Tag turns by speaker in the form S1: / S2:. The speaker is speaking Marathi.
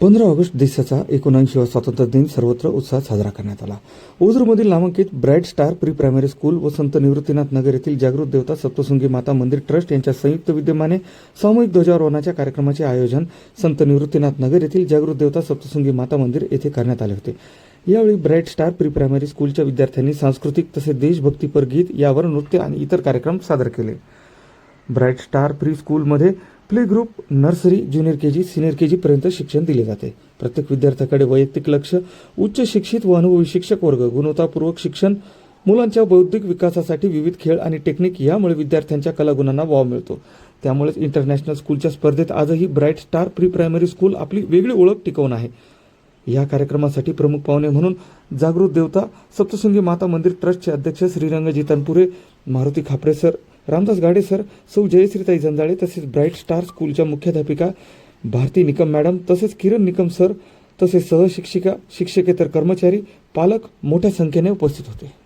S1: पंधरा ऑगस्ट देशाचा एकोणऐंशीवा स्वातंत्र्य दिन सर्वत्र उत्साहात साजरा करण्यात आला. ओझरमधील नामांकित bright star pre primary school व संत निवृत्तीनाथ नगर येथील जागृत देवता सप्तसुंगी माता मंदिर ट्रस्ट यांच्या संयुक्त विद्यमाने सामूहिक ध्वजारोहणाच्या कार्यक्रमाचे आयोजन संत निवृत्तीनाथ नगर येथील जागृत देवता सप्तसुंगी माता मंदिर येथे करण्यात आले होते. यावेळी ब्राईट स्टार प्री प्रायमरी स्कूलच्या विद्यार्थ्यांनी सांस्कृतिक तसेच देशभक्तीपर गीत यावर नृत्य आणि इतर कार्यक्रम सादर केले. ब्राईट स्टार प्री स्कूलमध्ये play group nursery junior K G senior K जीपर्यंत शिक्षण दिले जाते. प्रत्येक विद्यार्थ्याकडे वैयक्तिक लक्ष उच्च शिक्षित व अनुभवी शिक्षक वर्ग गुणवत्तापूर्वक शिक्षण मुलांच्या बौद्धिक विकासासाठी विविध खेळ आणि टेक्निक यामुळे विद्यार्थ्यांच्या कलागुणांना वाव मिळतो. त्यामुळेच इंटरनॅशनल स्कूलच्या स्पर्धेत आजही bright star pre primary school आपली वेगळी ओळख टिकवून आहे. या कार्यक्रमासाठी प्रमुख पाहुणे म्हणून जागृत देवता सप्तशृंगी माता मंदिर ट्रस्टचे अध्यक्ष श्रीरंग जितनपुरे मारुती खापरे सर रामदास गाडे सर सौ जयश्रीताई जंजाळे तसेच ब्राईट स्टार स्कूलच्या मुख्याध्यापिका भारती निकम मॅडम तसेच किरण निकम सर तसेच सहशिक्षिका शिक्षकेतर कर्मचारी पालक मोठ्या संख्येने उपस्थित होते.